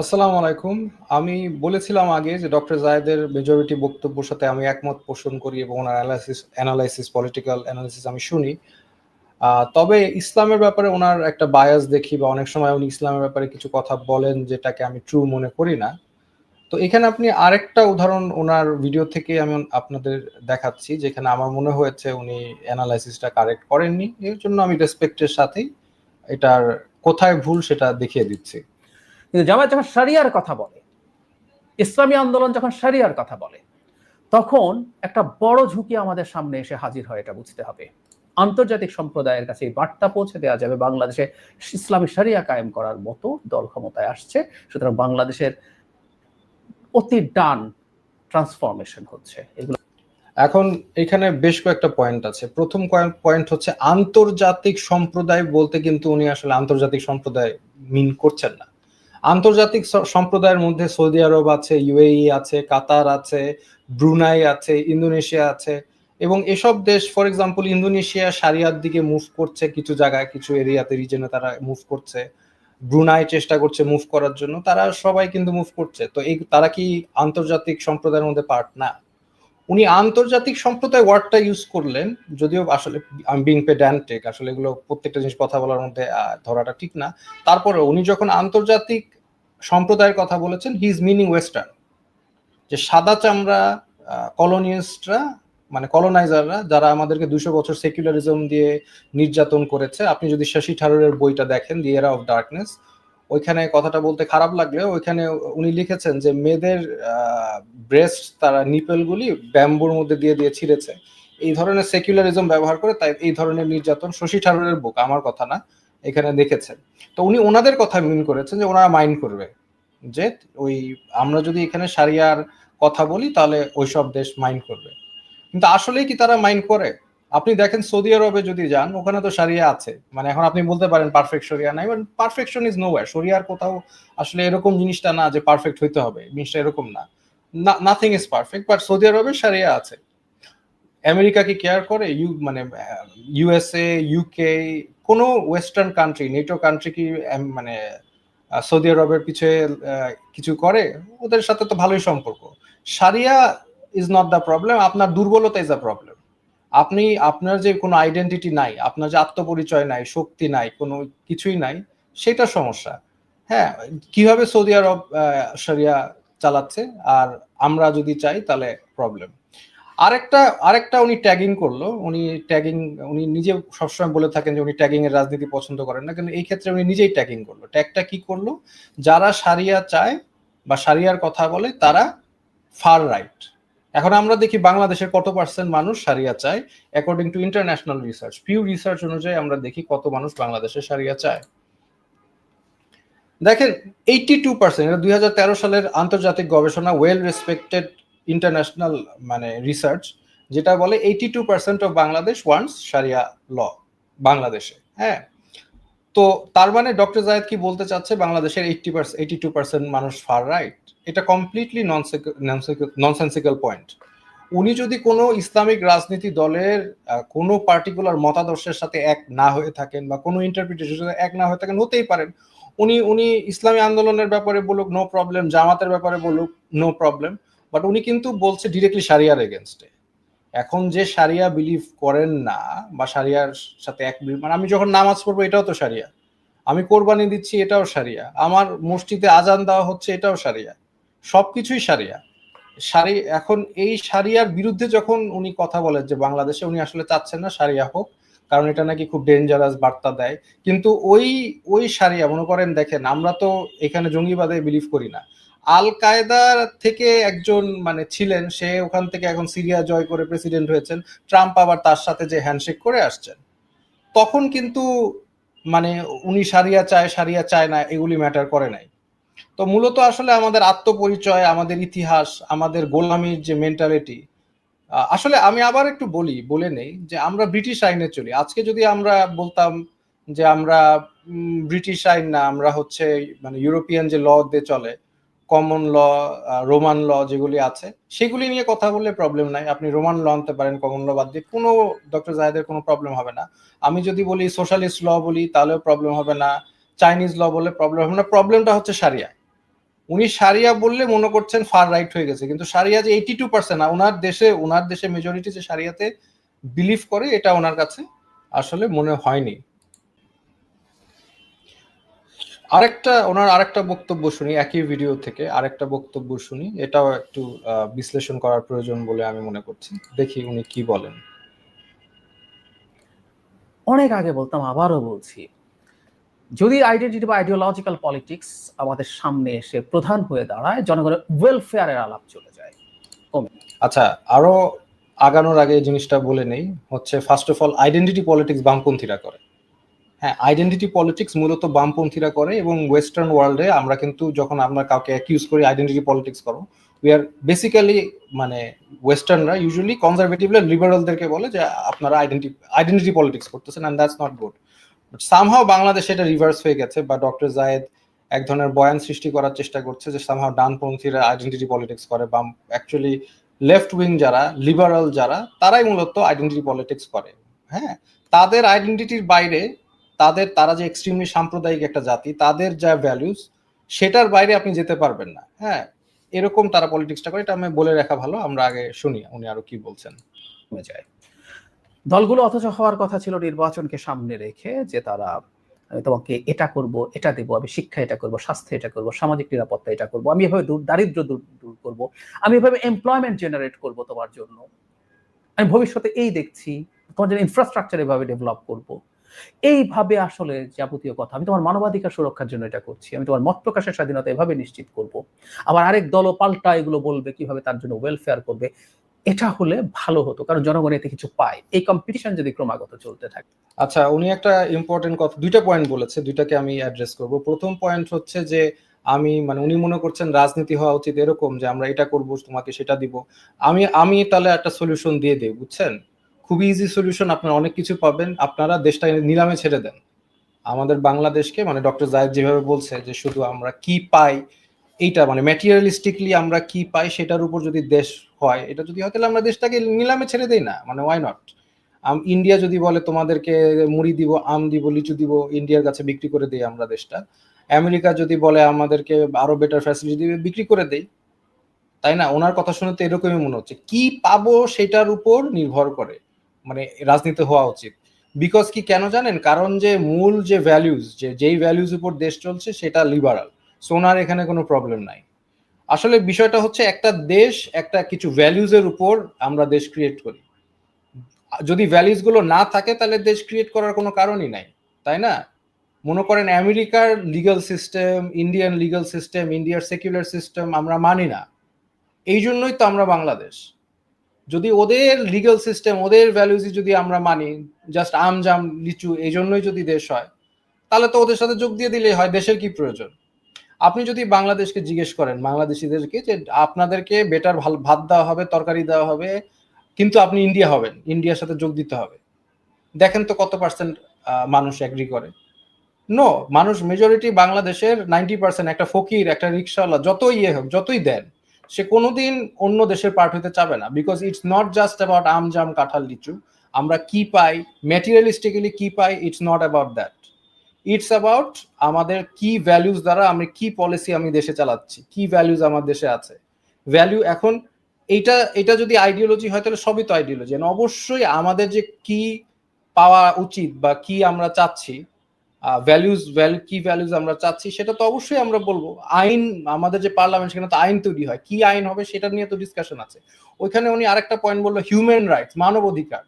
আসসালামু আলাইকুম। আমি বলেছিলাম আগে যে ডক্টর জায়েদের মেজরিটি বক্তব্যের সাথে আমি একমত পোষণ করি এবং ওনার অ্যানালাইসিস অ্যানালাইসিস পলিটিক্যাল অ্যানালাইসিস আমি শুনি। তবে ইসলামের ব্যাপারে ওনার একটা বায়াস দেখি বা অনেক সময় উনি ইসলামের ব্যাপারে কিছু কথা বলেন যেটাকে আমি ট্রু মনে করি না। তো এখানে আপনি আরেকটা উদাহরণ ওনার ভিডিও থেকে আমি আপনাদের দেখাচ্ছি, যেখানে আমার মনে হয়েছে উনি অ্যানালাইসিসটা কারেক্ট করেননি। এর জন্য আমি রেসপেক্টের সাথেই এটার কোথায় ভুল সেটা দেখিয়ে দিচ্ছি। কিন্তু জামায়াত যখন সারিয়ার কথা বলে, ইসলামী আন্দোলন যখন সারিয়ার কথা বলে, তখন একটা বড় ঝুঁকি আমাদের সামনে এসে হাজির হয়, এটা বুঝতে হবে। আন্তর্জাতিক সম্প্রদায়ের কাছে এই বার্তা পৌঁছে দেওয়া যাবে, বাংলাদেশে ইসলামী সারিয়া কায়েম করার মতো দল ক্ষমতায় আসছে, সুতরাং বাংলাদেশের অতি ডান ট্রান্সফরমেশন হচ্ছে। এগুলো এখন এখানে বেশ কয়েকটা পয়েন্ট আছে। প্রথম পয়েন্ট হচ্ছে আন্তর্জাতিক সম্প্রদায় বলতে কিন্তু উনি আসলে আন্তর্জাতিক সম্প্রদায় মিন করছেন না। আন্তর্জাতিক সম্প্রদায়ের মধ্যে সৌদি আরব আছে, ইউএই আছে, কাতার আছে, ব্রুনাই আছে, ইন্দোনেশিয়া আছে। এবং এসব দেশ ফর এক্সাম্পল ইন্দোনেশিয়া সারিয়ার দিকে মুভ করছে কিছু জায়গায়, কিছু এরিয়াতে রিজনে তারা মুভ করছে। ব্রুনাই চেষ্টা করছে মুভ করার জন্য। তারা সবাই কিন্তু মুভ করছে। তো এই তারা কি আন্তর্জাতিক সম্প্রদায়ের মধ্যে পার্ট না। উনি আন্তর্জাতিক সম্প্রদায় ওয়ার্ডটা ইউজ করলেন, যদিও আসলে আমি বিং পেডান্টেক আসলে এগুলো প্রত্যেকটা জিনিস কথা বলার মধ্যে ধরাটা ঠিক না। তারপরে উনি যখন আন্তর্জাতিক সম্প্রদায়ের কথা বলেছেন হি ইজ মিনিং ওয়েস্টার্ন যে সাদা চামড়া কলোনিয়াস্টরা মানে কলোনাইজাররা যারা আমাদেরকে দুশো বছর সেকুলারিজম দিয়ে নির্যাতন করেছে, আপনি যদি শশী থারুরের বইটা দেখেন দি এরা অফ ডার্কনেস ওইখানে কথাটা বলতে খারাপ লাগলেও ওইখানে উনি লিখেছেন যে মেয়েদের ব্রেস্ট তারা নিপেলগুলি ব্যাম্বুর মধ্যে দিয়ে দিয়ে ছিঁড়েছে। এই ধরনের সেকুলারিজম ব্যবহার করে তাই এই ধরনের নির্যাতন শশী ঠাকুরের বুক, আমার কথা না। এখানে দেখেছেন। তো উনি ওনাদের কথা মিন করেছেন যে ওনারা মাইন্ড করবে যে ওই আমরা যদি এখানে সারিয়ার কথা বলি তাহলে ওইসব দেশ মাইন্ড করবে। কিন্তু আসলেই কি তারা মাইন্ড করে? আপনি দেখেন সৌদি আরবে যদি যান, ওখানে তো সারিয়া আছে। মানে এখন আপনি বলতে পারেন পারফেক্ট শরিয়া নাই পারফেকশন ইজ নো শরিয়ার কোথাও আসলে এরকম জিনিসটা না যে পারফেক্ট হইতে হবে, জিনিসটা এরকম না। Nothing is perfect but Saudi আরবে সারিয়া আছে। আমেরিকা কি কেয়ার করে? ইউ মানে ইউএসএ ইউকে কোনো ওয়েস্টার্ন কান্ট্রি নেটো কান্ট্রি কি মানে সৌদি আরবের পিছিয়ে কিছু করে? ওদের সাথে তো ভালোই সম্পর্ক। সারিয়া ইজ নট দ্য প্রবলেম আপনার দুর্বলতা ইজ দ্য প্রবলেম আপনি, আপনার যে কোনো আইডেন্টিটি নাই, আপনার যে আত্মপরিচয় নাই, শক্তি নাই, কোনো কিছুই নাই, সেটা সমস্যা। হ্যাঁ কীভাবে সৌদি আরব শরিয়া চালাচ্ছে, আর আমরা যদি চাই, তাহলে প্রবলেম আরেকটা আরেকটা উনি ট্যাগিং করল, উনি ট্যাগিং উনি নিজে সবসময় বলে থাকেন যে উনি ট্যাগিং এর রাজনীতি পছন্দ করেন না, কিন্তু এই ক্ষেত্রে উনি নিজেই ট্যাগিং করল। ট্যাগটা কি করল? যারা সারিয়া চায় বা সারিয়ার কথা বলে, তারা ফার রাইট এখন আমরা দেখি বাংলাদেশের কত পার্সেন্ট মানুষ সারিয়া চায় according to international research Pew research অনুযায়ী আমরা দেখি কত মানুষ বাংলাদেশে সারিয়া চায়। দেখেন এইটি টু পার্সেন্ট দুই হাজার তেরো সালের আন্তর্জাতিক গবেষণা ওয়েল রেসপেক্টেড ইন্টারন্যাশনাল মানে রিসার্চ যেটা বলে eighty two percent of Bangladesh wants Sariya law বাংলাদেশে হ্যাঁ? তো তার মানে ডক্টর জায়েদ কি বলতে চাচ্ছে? বাংলাদেশের eighty percent eighty two percent মানুষ ফার রাইট এটা কমপ্লিটলি ননসেন্সিক্যাল পয়েন্ট উনি যদি কোনো ইসলামিক রাজনীতি দলের কোনো পার্টিকুলার মতাদর্শের সাথে এক না হয়ে থাকেন বা কোনো ইন্টারপ্রিটেশনের সাথে এক না হয়ে থাকেন, হতেই পারেন। উনি উনি ইসলামী আন্দোলনের ব্যাপারে বলুক নো প্রবলেম জামাতের ব্যাপারে বলুক নো প্রবলেম বাট উনি কিন্তু বলছে ডিরেক্টলি সারিয়ার এগেনস্টে এখন যে সারিয়া বিলিভ করেন না, বা সারিয়ার সাথে এক মানে আমি যখন নামাজ পড়ব, এটাও তো সারিয়া। আমি কোরবানি দিচ্ছি, এটাও সারিয়া। আমার মসজিদে আজান দেওয়া হচ্ছে, এটাও সারিয়া। সবকিছুই সারিয়া। সারি এখন এই সারিয়ার বিরুদ্ধে যখন উনি কথা বলেন যে বাংলাদেশে উনি আসলে চাচ্ছেন না সারিয়া হোক কারণ এটা নাকি খুব ডেঞ্জারাস বার্তা দেয়। কিন্তু ওই ওই সারিয়া, মনে করেন, দেখেন, আমরা তো এখানে জঙ্গিবাদে বিলিভ করি না। আল কায়দার থেকে একজন মানে ছিলেন, সে ওখান থেকে এখন সিরিয়া জয় করে প্রেসিডেন্ট হয়েছেন। ট্রাম্প আবার তার সাথে যে হ্যান্ডশেক করে আসছেন। তখন কিন্তু মানে উনি সারিয়া চায় সারিয়া চায় না, এগুলি ম্যাটার করে নাই। তো মূলত আসলে আমাদের আত্মপরিচয়, আমাদের ইতিহাস, আমাদের গোলামির যে মেন্টালিটি আসলে আমি আবার একটু বলি, বলে নেই যে আমরা ব্রিটিশ আইনে চলি। আজকে যদি আমরা বলতাম যে আমরা ব্রিটিশ আইন না, আমরা হচ্ছে মানে ইউরোপিয়ান যে ল দিয়ে চলে কমন ল রোমান ল যেগুলি আছে, সেগুলি নিয়ে কথা বললে প্রবলেম নাই। আপনি রোমান ল আনতে পারেন কমন ল বাদ দিয়ে কোনো ডক্টর জাহেদের কোনো প্রবলেম হবে না। আমি যদি বলি সোশ্যালিস্ট ল বলি, তাহলেও প্রবলেম হবে না। চাইনিজ ল বলে প্রবলেম হবে না। প্রবলেমটা হচ্ছে সারিয়া উনি সারিয়া বললে মনে করছেন ফার রাইট হয়ে গেছে। কিন্তু সারিয়া যে এইটি টু পার্সেন্ট ওনার দেশে ওনার দেশে মেজরিটি যে সারিয়াতে বিলিভ করে, এটা ওনার কাছে আসলে মনে হয়নি। আরেকটা, ওনার আরেকটা বক্তব্য শুনি, একই ভিডিও থেকে আরেকটা বক্তব্য শুনি, এটাও একটু বিশ্লেষণ করার প্রয়োজন বলে আমি মনে করছি। দেখি উনি কি বলেন। অনেক আগে বলতাম, আবারও বলছি যদি আইডেন্টিটি বা আইডিওলজিক্যাল পলিটিক্স আমাদের সামনে এসে প্রধান হয়ে দাঁড়ায়, জনগণের ওয়েলফেয়ারের আলাপ চলে যায়। আচ্ছা আরও আগানোর আগে জিনিসটা বলে নেই, হচ্ছে first of all identity politics বামপন্থীরা করে। হ্যাঁ আইডেন্টিটি পলিটিক্স মূলত বামপন্থীরা করে এবং ওয়েস্টার্ন ওয়ার্ল্ডে আমরা কিন্তু যখন আমরা কাউকে অ্যাকিউজ করি আইডেন্টিটি পলিটিক্স করো উই আর বেসিক্যালি মানে ওয়েস্টার্নরা ইউজুয়ালি কনজারভেটিভরা লিবারালদেরকে বলে যে আপনারা আইডেন্টি আইডেন্টিটি পলিটিক্স করতেছেন and that's not good somehow বাংলাদেশে এটা রিভার্স হয়ে গেছে, বা ডক্টর জায়েদ এক ধরনের বয়ান সৃষ্টি করার চেষ্টা করছে যে সামহাও ডানপন্থীরা আইডেন্টিটি পলিটিক্স করে বাম অ্যাকচুয়ালি লেফট উইং যারা লিবারাল যারা, তারাই মূলত আইডেন্টিটি পলিটিক্স করে। হ্যাঁ? তাদের আইডেন্টিটির বাইরে, তাদের, তারা যে এক্সট্রিমলি সাম্প্রদায়িক একটা জাতি, তাদের যা ভ্যালুস সেটার বাইরে আপনি যেতে পারবেন না। হ্যাঁ? এরকম তারা পলিটিক্সটা করে, এটা আমি বলে রাখা ভালো, আমরা আগে শুনি, উনি আরও কি বলছেন। যায়। দলগুলো অথচ হওয়ার কথা ছিল নির্বাচনকে সামনে রেখে যে তারা, আমি তোমাকে এটা করব, এটা দেবো, আমি শিক্ষা এটা করব, স্বাস্থ্য এটা করব, সামাজিক নিরাপত্তা এটা করব, আমি এভাবে দূর দারিদ্র দূর দূর করব, আমি এভাবে এমপ্লয়মেন্ট জেনারেট করব তোমার জন্য। আমি ভবিষ্যতে এই দেখছি, তোমার জন্য ইনফ্রাস্ট্রাকচার এভাবে ডেভেলপ করব। এইভাবে আসলে যাবতীয় কথা, আমি তোমার মানবাধিকার সুরক্ষার জন্য এটা করছি, আমি তোমার মত প্রকাশের স্বাধীনতা এভাবে নিশ্চিত করব। আবার আরেক দলও পাল্টা এগুলো বলবে, কীভাবে তার জন্য ওয়েলফেয়ার করবে। এটা হলে ভালো হতো, কারণ জনগণ এতে কিছু পায়। এই কম্পিটিশন যদি ক্রমাগত চলতে থাকে। আচ্ছা উনি একটা ইম্পর্টেন্ট কথা, দুইটা পয়েন্ট বলেছে, দুইটাকে আমি অ্যাড্রেস করব। প্রথম পয়েন্ট হচ্ছে যে, আমি মানে উনি মনে করছেন রাজনীতি হওয়া উচিত এরকম যে, আমরা এটা করব, তোমাকে সেটা দিব। আমি আমি তাহলে একটা সলিউশন দিয়ে দিই, বুঝছেন? খুবই ইজি সলিউশন আপনারা অনেক কিছু পাবেন। আপনারা দেশটা নিলামে ছেড়ে দেন। আমাদের বাংলাদেশকে মানে ডক্টর জায়েদ যেভাবে বলছে যে, শুধু আমরা কি পাই এইটা মানে ম্যাটেরিয়ালিস্টিকলি আমরা কি পাই সেটার উপর যদি দেশ হয়, এটা যদি হয় তাহলে আমরা দেশটাকে নিলামে ছেড়ে দেই না মানে ওয়াই নট ইন্ডিয়া যদি বলে তোমাদেরকে মুড়ি দিব, আম দিব, লিচু দিব ইন্ডিয়ার কাছে বিক্রি করে দেই আমরা দেশটা। আমেরিকা যদি বলে আমাদেরকে আরও বেটার ফ্যাসিলিটি দিবে বিক্রি করে দেই, তাই না? ওনার কথা শুনে তো এরকমই মনে হচ্ছে। কি পাবো সেটার উপর নির্ভর করে মানে রাজনীতি হওয়া উচিত। বিকজ কি কেন জানেন? কারণ যে মূল যে ভ্যালুজ যে যেই ভ্যালুজ উপর দেশ চলছে সেটা লিবারাল সো ওনার এখানে কোনো প্রবলেম নাই। আসলে বিষয়টা হচ্ছে একটা দেশ একটা কিছু ভ্যালুজের উপর আমরা দেশ ক্রিয়েট করি। যদি ভ্যালুজগুলো না থাকে তাহলে দেশ ক্রিয়েট করার কোনো কারণই নাই, তাই না? মনে করেন আমেরিকার legal system Indian legal system ইন্ডিয়ার সেকুলার সিস্টেম আমরা মানি না। এই জন্যই তো আমরা বাংলাদেশ। যদি ওদের লিগাল সিস্টেম ওদের ভ্যালুজই যদি আমরা মানি জাস্ট আম জাম, লিচু, এই জন্যই যদি দেশ হয়, তাহলে তো ওদের সাথে যোগ দিয়ে দিলেই হয়, দেশের কি প্রয়োজন? আপনি যদি বাংলাদেশকে জিজ্ঞেস করেন, বাংলাদেশিদেরকে যে আপনাদেরকে বেটার ভালো, ভাত দেওয়া হবে, তরকারি দেওয়া হবে, কিন্তু আপনি ইন্ডিয়া হবেন ইন্ডিয়ার সাথে যোগ দিতে হবে। দেখেন তো কত পার্সেন্ট মানুষ অ্যাগ্রি করে। নো মানুষ মেজরিটি বাংলাদেশের নাইনটি পার্সেন্ট একটা ফকির, একটা রিক্সাওয়ালা যতই ইয়ে হোক, যতই দেন, সে কোনোদিন অন্য দেশের পার্ট হতে চাবে না because it's not just about আম, জাম, কাঁঠাল, লিচু। আমরা কি পাই ম্যাটেরিয়ালিস্টিক্যালি কি পাই it's not about that it's about আমাদের কি ভ্যালুজ দ্বারা আমি কি পলিসি আমি দেশে চালাচ্ছি। কি ভ্যালুজ আমার দেশে আছে। ভ্যালু এখন এইটা এটা যদি আইডিওলজি হয়, তাহলে সবই তো আইডিওলজি অবশ্যই আমাদের যে কি পাওয়া উচিত বা কি আমরা চাচ্ছি ভ্যালুজ ভ্যালু কি ভ্যালুজ আমরা চাচ্ছি, সেটা তো অবশ্যই আমরা বলব। আইন, আমাদের যে পার্লামেন্ট সেখানে তো আইন তৈরি হয়। কি আইন হবে, সেটা নিয়ে তো ডিসকাশন আছে। ওইখানে উনি আরেকটা পয়েন্ট বলল হিউম্যান রাইটস মানব অধিকার।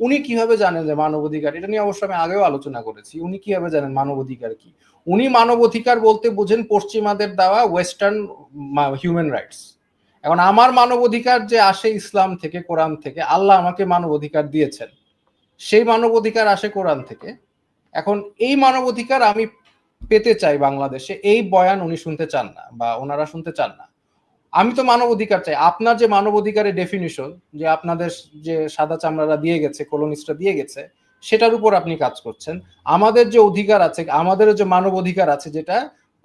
উনি কীভাবে জানেন যে মানব অধিকার? এটা নিয়ে অবশ্য আমি আগেও আলোচনা করেছি। উনি কীভাবে জানেন মানব অধিকার কি? উনি মানব অধিকার বলতে বোঝেন পশ্চিমাদের দেওয়া ওয়েস্টার্ন হিউম্যান রাইটস এখন আমার মানব অধিকার যে আসে ইসলাম থেকে, কোরআন থেকে, আল্লাহ আমাকে মানব অধিকার দিয়েছেন। সেই মানব অধিকার আসে কোরআন থেকে। এখন এই মানব অধিকার আমি পেতে চাই বাংলাদেশে। এই বয়ান উনি শুনতে চান না বা ওনারা শুনতে চান না। আমি তো মানব অধিকার চাই। আপনার যে মানব অধিকারের ডেফিনিশন যে আপনাদের যে সাদা চামড়ারা দিয়ে গেছে কলোনিস্টরা দিয়ে গেছে, সেটার উপর আপনি কাজ করছেন। আমাদের যে অধিকার আছে আমাদের যে মানব অধিকার আছে, যেটা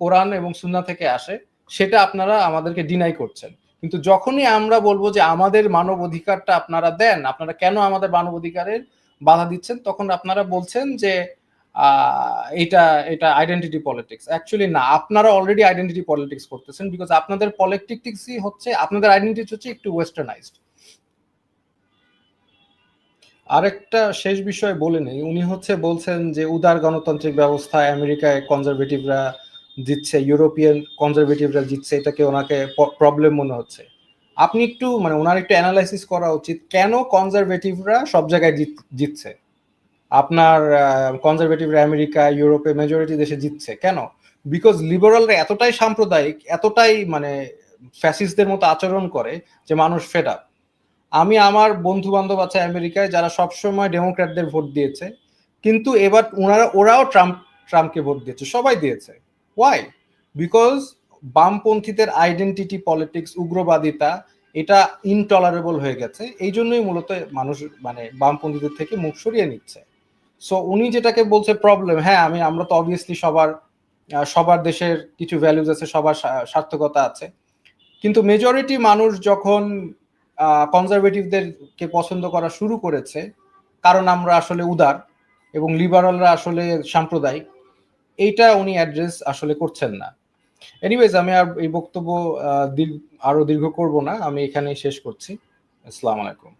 কোরআন এবং সুন্না থেকে আসে, সেটা আপনারা আমাদেরকে ডিনাই করছেন। কিন্তু যখনই আমরা বলব যে আমাদের মানব অধিকারটা আপনারা দেন, আপনারা কেন আমাদের মানব অধিকারের বাধা দিচ্ছেন, তখন আপনারা বলছেন যে এটা এটা আইডেন্টিটি পলিটিক্স অ্যাকচুয়ালি না, আপনারা অলরেডি আইডেন্টিটি পলিটিক্স করতেছেন বিকজ আপনাদের পলিটিক্সই হচ্ছে, আপনাদের আইডেন্টিটি হচ্ছে একটু ওয়েস্টার্নাইজড আরেকটা শেষ বিষয় বলে নেই, উনি হচ্ছে বলছেন যে উদার গণতান্ত্রিক ব্যবস্থা আমেরিকায় কনজারভেটিভরা জিতছে ইউরোপিয়ান কনজারভেটিভরা জিতছে এটাকে ওনাকে প্রবলেম মনে হচ্ছে। আপনি একটু মানে ওনার একটু অ্যানালাইসিস করা উচিত, কেন কনজারভেটিভরা সব জায়গায় জিত- জিতছে আপনার কনজারভেটিভরা আমেরিকা, ইউরোপে মেজরিটি দেশে জিতছে। কেন? বিকজ লিবারালরা এতটাই সাম্প্রদায়িক, এতটাই মানে ফ্যাসিস্টদের মতো আচরণ করে যে মানুষ ফেড আপ আমি আমার বন্ধু বান্ধব আছে আমেরিকায়, যারা সবসময় ডেমোক্র্যাটদের ভোট দিয়েছে, কিন্তু এবার ওনারা ওরাও ট্রাম্প ট্রাম্পকে ভোট দিয়েছে। সবাই দিয়েছে। ওয়াই বিকজ বামপন্থীদের আইডেন্টিটি পলিটিক্স উগ্রবাদিতা, এটা ইনটলারেবল হয়ে গেছে। এই জন্যই মূলত মানুষ মানে বামপন্থীদের থেকে মুখ সরিয়ে নিচ্ছে। সো উনি যেটাকে বলছে প্রবলেম হ্যাঁ আমি, আমরা তো অবভিয়াসলি সবার সবার দেশের কিছু ভ্যালুজ আছে, সবার সার্থকতা আছে। কিন্তু মেজরিটি মানুষ যখন কনজারভেটিভদেরকে পছন্দ করা শুরু করেছে, কারণ আমরা আসলে উদার এবং লিবারালরা আসলে সাম্প্রদায়িক, এইটা উনি অ্যাড্রেস আসলে করছেন না। এনিওয়েজ আমি আর এই বক্তব্য আরও দীর্ঘ করব না, আমি এখানেই শেষ করছি। আসসালামু আলাইকুম।